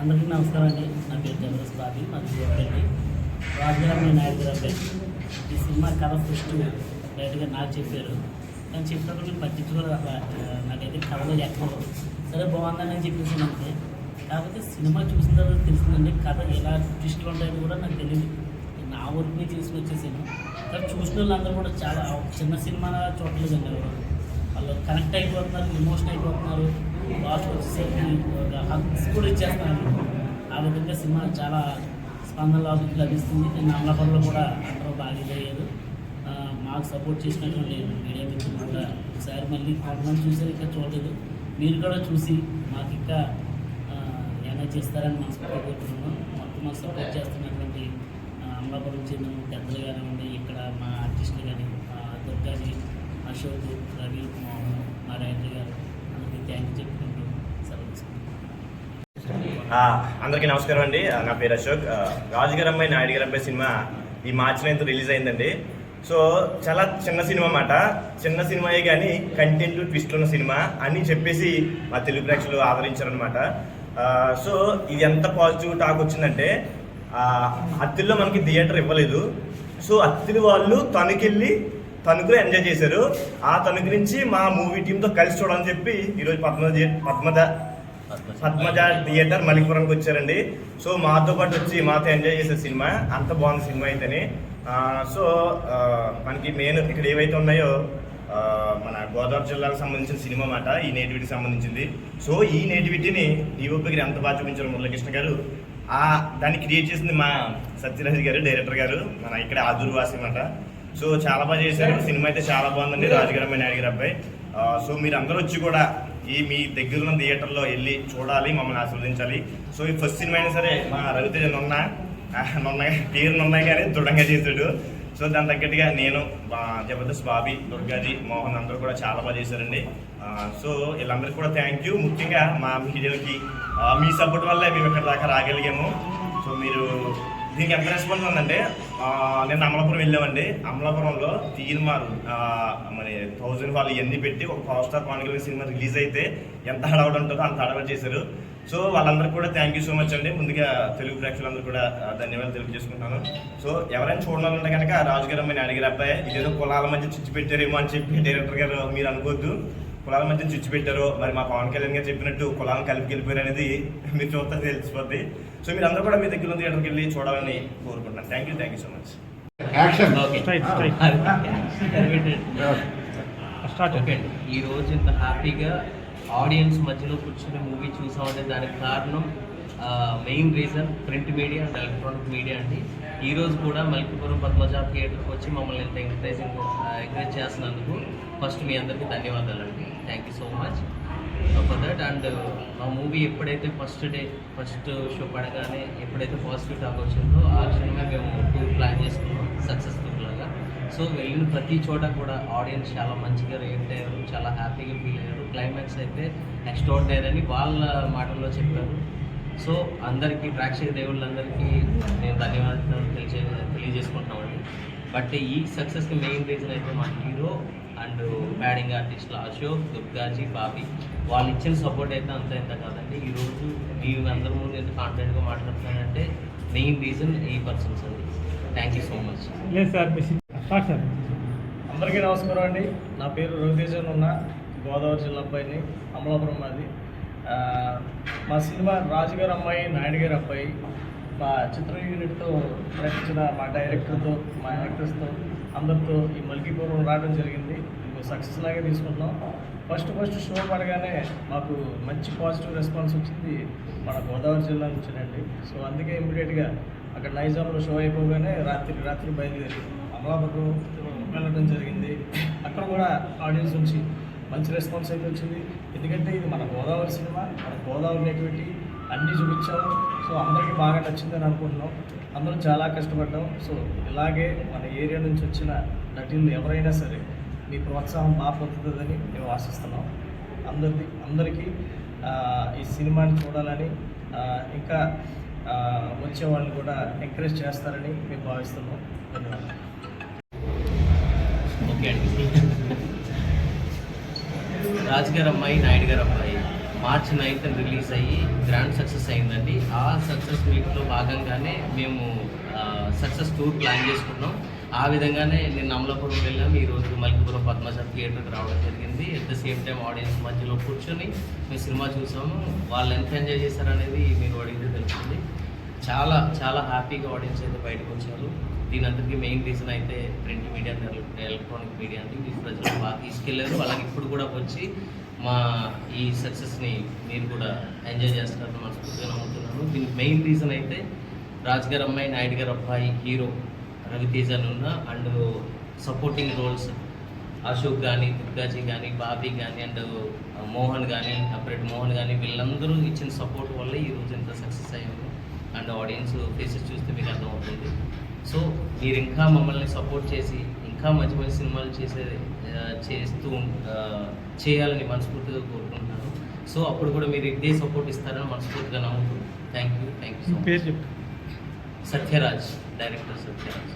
అందరికీ నమస్కారం అండి. నా పేరు చంద్రస్ బాబి మాది చూడండి రాజధాని నాయుడు గారు. ఈ సినిమా కథ ఫస్ట్ డైరెక్ట్గా నాకు చెప్పారు. కానీ చెప్పినప్పుడు నేను పట్టించుకోలేదు నాకైతే కథలో ఎక్కదు సరే బాగుందని చెప్పేసి అంతే. కాకపోతే సినిమా చూసిన తర్వాత తెలిసిందండి కథ ఎలా ట్విస్టులు ఉంటాయని కూడా నాకు తెలియదు నా వర్క్ని తీసుకుని వచ్చేసాను కానీ చూసిన వాళ్ళందరూ కూడా చాలా చిన్న సినిమా చూడలేదండి ఎవరు. వాళ్ళు కనెక్ట్ అయిపోతున్నారు ఎమోషన్ అయిపోతున్నారు. లాస్ట్ వచ్చేసరికి హక్స్ కూడా ఇచ్చేస్తున్నారు. ఆ విధంగా సినిమా చాలా స్పందన లభిస్తుంది. నేను అమలాపూర్లో కూడా అందరూ బాగా ఇదయ్యారు మాకు సపోర్ట్ చేసినటువంటి మీడియా మిత్రులు కూడా ఒకసారి మళ్ళీ కొంతమంది చూసారు ఇంకా చూడలేదు. మీరు కూడా చూసి మాకు ఇంకా ఏమైనా చేస్తారని మనస్ఫూర్తిగా కోరుకుంటున్నాం మొత్తం మాకు సపోర్ట్ చేస్తున్నటువంటి ఆ, అమలాపురం చెందిన పెద్దలు కానివ్వండి మా ఆర్టిస్టులు కానీ దుర్గాజీ అశోక్ రవి మా రైతు గారు అందరికీ థ్యాంక్ చెప్పుకుంటూ సెలవు అందరికీ నమస్కారం అండి. నా పేరు అశోక్. రాజుగారమ్మాయి రాజుగారు నాయుడు సినిమా ఈ మార్చి నైన్త్ రిలీజ్ అయిందండి. సో చాలా చిన్న సినిమా మాట చిన్న సినిమాయే కానీ కంటెంట్ ట్విస్ట్ ఉన్న సినిమా అని చెప్పేసి మా తెలుగు ప్రేక్షకులు ఆదరించారనమాట సో ఇది ఎంత పాజిటివ్ టాక్ వచ్చిందంటే అత్తిల్లో మనకి థియేటర్ ఇవ్వలేదు. సో అత్తిలి వాళ్ళు తణుకెళ్ళి తణుకులో ఎంజాయ్ చేశారు. ఆ తణుకు నుంచి మా మూవీ టీంతో కలిసి చూడాలని చెప్పి ఈరోజు పద్మజ పద్మజ పద్మజ థియేటర్ మలిపురంకి వచ్చారండి. సో మాతో పాటు వచ్చి మాతో ఎంజాయ్ చేసే సినిమా. అంత బాగుంది సినిమా అయితేనే. సో మనకి మెయిన్ ఇక్కడ ఏవైతే ఉన్నాయో మన గోదావరి జిల్లాకు సంబంధించిన సినిమా మాట ఈ నేటివిటీకి సంబంధించింది. సో ఈ నేటివిటీని డిఓపి గారు ఎంత బాగా చూపించారు మురళకృష్ణ గారు? ఆ దాన్ని క్రియేట్ చేసింది మా సత్యరాజ్ గారు డైరెక్టర్ గారు మన ఇక్కడ ఆదుర్వాసి మాట సో చాలా బాగా చేశారు. సినిమా అయితే చాలా బాగుందండి. రాజుగారు అమ్మాయి నాయుడు గారు అబ్బాయి సో మీరు అందరూ వచ్చి కూడా ఈ మీ దగ్గర ఉన్న థియేటర్లో వెళ్ళి చూడాలి మమ్మల్ని ఆస్వాదించాలి సో ఈ ఫస్ట్ సినిమా అయినా సరే మా రవితేజ నున్న నున్న పేరు నున్నాయి కానీ దృఢంగా చేశాడు. సో దాని తగ్గట్టుగా నేను జబర్దస్త్ బాబీ దుర్గాజీ మోహన్ అందరూ కూడా చాలా బాగా చేశారండి. సో వీళ్ళందరికీ కూడా థ్యాంక్ యూ ముఖ్యంగా మా మీడియాకి మీ సపోర్ట్ వల్లే మేము ఇక్కడ దాకా రాగలిగాము. సో మీరు దీనికి ఎంత రెస్పాన్స్ ఉందంటే నేను అమలాపురం వెళ్ళామండి. అమలాపురంలో తీన్మార్ మరి థౌజండ్ వాళ్ళు ఇవన్నీ పెట్టి ఒక power star Pawan Kalyan cinema release అయితే ఎంత హడావుడు ఉంటుందో అంత హడావుడు చేశారు. సో వాళ్ళందరికీ కూడా థ్యాంక్ యూ సో మచ్ అండి. ముందుగా తెలుగు ప్రేక్షకులందరూ కూడా ధన్యవాదాలు తెలియజేసుకుంటాను సో ఎవరైనా చూడాలంటే కనుక రాజుగారు అమ్మాయిని అడిగారు అబ్బాయి ఇదేదో కులాల మధ్య చిచ్చు పెట్టారేమో అని చెప్పి డైరెక్టర్ గారు మీరు అనుకోవద్దు. కులాల మధ్య చిచ్చు పెట్టారు మరి మా పవన్ కళ్యాణ్ గారు చెప్పినట్టు కులాలను కలిపి వెళ్ళిపోయారు అనేది మీరు చూస్తే తెలిసిపోద్ది. సో మీరు అందరూ కూడా మీ దగ్గర ఉన్న థియేటర్కి వెళ్ళి చూడాలని కోరుకుంటున్నాను. Thank you thank you so much action okay అండి ఈ రోజు ఇంత హ్యాపీగా ఆడియన్స్ మధ్యలో కూర్చుని మూవీ చూసామంటే దానికి కారణం main reason print media and electronic media అండి. ఈరోజు కూడా మల్కిపురం పద్మజా థియేటర్కి వచ్చి మమ్మల్ని ఇంత ఎంకరేజింగ్ ఎంకరేజ్ చేస్తున్నందుకు ఫస్ట్ మీ అందరికీ ధన్యవాదాలు అండి thank you so much for that and మా మూవీ ఎప్పుడైతే ఫస్ట్ డే ఫస్ట్ షో పడగానే ఎప్పుడైతే పాజిటివ్ టాక్ వచ్చిందో ఆ క్షణమే మేము టూర్ ప్లాన్ చేసుకున్నాం సక్సెస్ఫుల్ సో వెళ్ళిన ప్రతి చోట కూడా ఆడియన్స్ చాలా మంచిగా రియాక్ట్ అయ్యారు చాలా హ్యాపీగా ఫీల్ అయ్యారు. క్లైమాక్స్ అయితే నెక్స్ట్ ఎక్స్ట్రాడినరీ అని వాళ్ళ మాటల్లో చెప్పారు. సో అందరికీ ప్రేక్షక దేవుళ్ళందరికీ నేను ధన్యవాదాలు తెలియజే తెలియజేసుకుంటున్నామండి. బట్ ఈ సక్సెస్కి మెయిన్ రీజన్ అయితే మా హీరో అండ్ బ్యాడింగ్ ఆర్టిస్టులు అశోక్ దుర్గాజీ బాబీ. వాళ్ళు ఇచ్చిన సపోర్ట్ అయితే అంత ఇంత కాదండి. ఈరోజు మీ అందరి ముందు ఎంత కాన్ఫిడెంట్గా మాట్లాడుతున్నానంటే మెయిన్ రీజన్ ఈ పర్సన్స్ అండి. Thank you so much sir sir అందరికీ నమస్కారం అండి. నా పేరు రవితేజన్ ఉన్న. గోదావరి జిల్లా అబ్బాయిని అమలాపురం మాది. మా సినిమా రాజుగారి అమ్మాయి నాయుడు గారి అబ్బాయి మా చిత్ర యూనిట్తో నటించిన మా డైరెక్టర్తో మా యాక్టర్స్తో అందరితో ఈ మల్కీపురం రావడం జరిగింది. మేము సక్సెస్ లాగే తీసుకుంటున్నాం. ఫస్ట్ ఫస్ట్ షో పడగానే మాకు మంచి పాజిటివ్ రెస్పాన్స్ వచ్చింది మన గోదావరి జిల్లా నుంచేనండి. సో అందుకే ఇమ్మీడియట్గా అక్కడ నైజాంలో షో అయిపోగానే రాత్రి రాత్రి బయలుదేరి అమలాపురం వెళ్ళడం జరిగింది. అక్కడ కూడా ఆడియన్స్ నుంచి మంచి రెస్పాన్స్ అయితే వచ్చింది. ఎందుకంటే ఇది మన గోదావరి సినిమా మన గోదావరి నేటివిటీ అన్నీ చూపించాము. సో అందరికీ బాగా నచ్చిందని అనుకుంటున్నాం. అందరం చాలా కష్టపడ్డాం. సో ఇలాగే మన ఏరియా నుంచి వచ్చిన నటులు ఎవరైనా సరే మీ ప్రోత్సాహం బాగా పొందుతుందని మేము ఆశిస్తున్నాం. అందరిది అందరికీ ఈ సినిమాని చూడాలని ఇంకా వచ్చే వాళ్ళని కూడా ఎంకరేజ్ చేస్తారని మేము భావిస్తున్నాం. ధన్యవాదాలు ఓకే అండి. రాజ్ గారు అమ్మాయి నాయుడు గారు అమ్మాయి. మార్చ్ నైన్త్ రిలీజ్ అయ్యి గ్రాండ్ సక్సెస్ అయిందండి. ఆ సక్సెస్ మీట్లో భాగంగానే మేము సక్సెస్ టూర్ ప్లాన్ చేసుకున్నాం. ఆ విధంగానే నేను అమలాపురం వెళ్ళాము ఈరోజు మల్కిపురం పద్మజ థియేటర్కి రావడం జరిగింది. At the same time audience మధ్యలో కూర్చొని మేము సినిమా చూసాము. వాళ్ళు ఎంత ఎంజాయ్ చేశారనేది మీరు అడిగితే తెలుస్తుంది. చాలా చాలా హ్యాపీగా ఆడియన్స్ అయితే బయటకు వచ్చారు. దీని అందరికీ మెయిన్ రీజన్ అయితే ప్రింట్ మీడియా ఎలక్ట్రానిక్ మీడియా అంటే ప్రజలు బాగా తీసుకెళ్ళారు. అలాగే ఇప్పుడు కూడా వచ్చి మా ఈ సక్సెస్ని మీరు కూడా ఎంజాయ్ చేస్తారని మనస్ఫూర్తిగా నమ్ముతున్నాను. దీనికి మెయిన్ రీజన్ అయితే రాజ్ గారు అమ్మాయి నాయుడు గారు అబ్బాయి హీరో రవితేజ ఉన్న అండ్ సపోర్టింగ్ రోల్స్ అశోక్ కానీ దుర్గాజీ కానీ బాబీ కానీ అండ్ మోహన్ కానీ అప్రెడ్ మోహన్ కానీ వీళ్ళందరూ ఇచ్చిన సపోర్ట్ వల్ల ఈ రోజు ఇంత సక్సెస్ అయ్యాము అండ్ ఆడియన్స్ ఫేసెస్ చూస్తే మీకు అర్థమవుతుంది. సో మీరు ఇంకా మమ్మల్ని సపోర్ట్ చేసి ఇంకా మంచి మంచి సినిమాలు చేసే చేస్తూ చేయాలని మనస్ఫూర్తిగా కోరుకుంటున్నాను. సో అప్పుడు కూడా మీరు ఇదే సపోర్ట్ ఇస్తారని మనస్ఫూర్తిగా నమ్ముతూ thank you thank you so much చెప్పు సత్యరాజ్ డైరెక్టర్ సత్యరాజ్